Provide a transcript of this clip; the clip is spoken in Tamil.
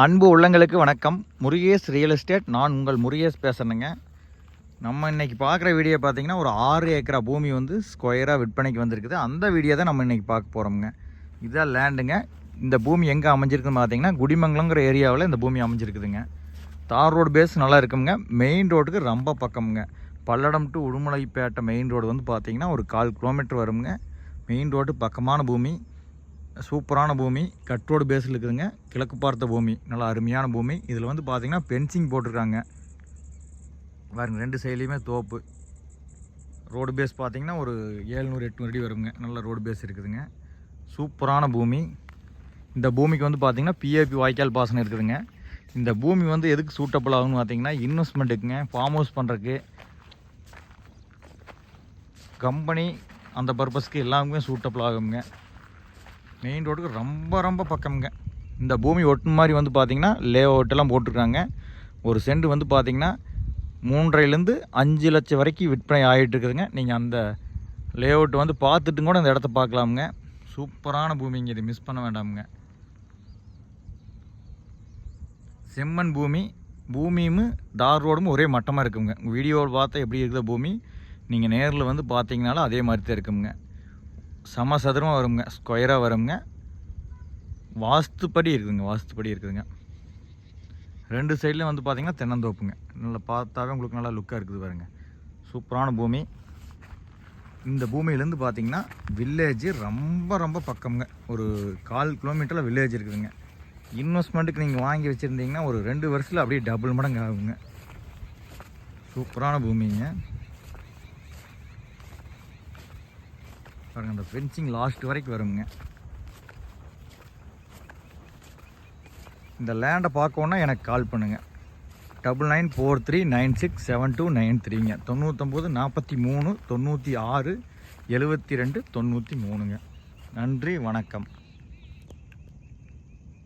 அன்பு உள்ளங்களுக்கு வணக்கம். முருகேஷ் ரியல் எஸ்டேட் நான் உங்கள் முருகேஷ் பேசுகிறேங்க நம்ம இன்னைக்கு பார்க்குற வீடியோ பார்த்தீங்கன்னா ஒரு ஆறு ஏக்கரா பூமி வந்து ஸ்கொயராக விற்பனைக்கு வந்திருக்குது. அந்த வீடியோ தான் நம்ம இன்றைக்கி பார்க்க போகிறோம்ங்க இதான் லேண்டுங்க இந்த பூமி எங்கே அமைஞ்சிருக்குன்னு பார்த்தீங்கன்னா குடிமங்கலங்கிற ஏரியாவில் இந்த பூமி அமைஞ்சிருக்குதுங்க. தார் ரோடு பேஸ் நல்லா இருக்குங்க. மெயின் ரோட்டுக்கு ரொம்ப பக்கம்ங்க. Palladam to Udumalaipettai main road வந்து பார்த்திங்கன்னா ஒரு கால் கிலோமீட்டர் வருங்க. மெயின் ரோடு பக்கமான பூமி. சூப்பரான பூமி கட் ரோடு பேஸில் இருக்குதுங்க. கிழக்கு பார்த்த பூமி நல்லா அருமையான பூமி. இதில் வந்து பார்த்தீங்கன்னா பென்சிங் போட்டிருக்காங்க. பாருங்க ரெண்டு சைட்லேயுமே தோப்பு. ரோடு பேஸ் பார்த்திங்கன்னா ஒரு ஏழ்நூறு எட்நூறு அடி வருங்க. நல்ல ரோடு பேஸ் இருக்குதுங்க. சூப்பரான பூமி. இந்த பூமிக்கு வந்து பார்த்திங்கன்னா பிஏபி வாய்க்கால் பாசனம் இருக்குதுங்க. இந்த பூமி வந்து எதுக்கு சூட்டபிள் ஆகும்னு பார்த்தீங்கன்னா இன்வெஸ்ட்மெண்ட்டுக்குங்க ஃபார்ம் ஹவுஸ் பண்ணுறதுக்கு கம்பெனி அந்த பர்பஸ்க்கு எல்லாமே சூட்டபிள் ஆகுங்க மெயின் ரோடுக்கு ரொம்ப ரொம்ப பக்கம்ங்க. இந்த பூமி ஒட்டு மாதிரி வந்து பார்த்தீங்கன்னா லே அவுட்டெல்லாம் போட்டிருக்காங்க. ஒரு சென்ட் வந்து பார்த்தீங்கன்னா மூன்றரைலேருந்து அஞ்சு லட்சம் வரைக்கும் விற்பனை ஆகிட்டு இருக்குதுங்க. நீங்கள் அந்த லே அவுட் வந்து பார்த்துட்டு கூட இந்த இடத்த பார்க்கலாமுங்க. சூப்பரான பூமிங்க இது. மிஸ் பண்ண வேண்டாமுங்க. செம்மண் பூமி பூமியும் தார் ரோடும் ஒரே மட்டமாக இருக்குங்க. வீடியோவில் பார்த்தா எப்படி இருக்குதோ பூமி நீங்கள் நேரில் வந்து பார்த்தீங்கனாலும் அதே மாதிரி தான் இருக்குங்க. சம சதுரமாக வருங்க ஸ்கொயராக வருங்க. வாஸ்துப்படி இருக்குதுங்க வாஸ்துப்படி இருக்குதுங்க. ரெண்டு சைட்லையும் வந்து பார்த்திங்கன்னா தென்னந்தோப்புங்க. நல்லா பார்த்தாவே உங்களுக்கு நல்லா லுக்காக இருக்குது பாருங்க. சூப்பரான பூமி. இந்த பூமியிலேருந்து பார்த்திங்கன்னா வில்லேஜ் ரொம்ப ரொம்ப பக்கம்ங்க. ஒரு கால் கிலோமீட்டரில் வில்லேஜ் இருக்குதுங்க. இன்வெஸ்ட்மெண்ட்டுக்கு நீங்கள் வாங்கி வச்சுருந்தீங்கன்னா ஒரு ரெண்டு வருஷத்தில் அப்படியே டபுள் மடங்கு ஆகுங்க. சூப்பரான பூமிங்க. பாருங்க அந்த ஃபென்சிங் லாஸ்ட் வரைக்கும் வருங்க. இந்த லேண்டை பார்க்கணுன்னா எனக்கு கால் பண்ணுங்கள் double nine four three nine six seven two nine த்ரீங்க தொண்ணூத்தொம்பது நாற்பத்தி மூணு தொண்ணூற்றி ஆறு எழுபத்தி ரெண்டு தொண்ணூற்றி மூணுங்க. நன்றி வணக்கம்.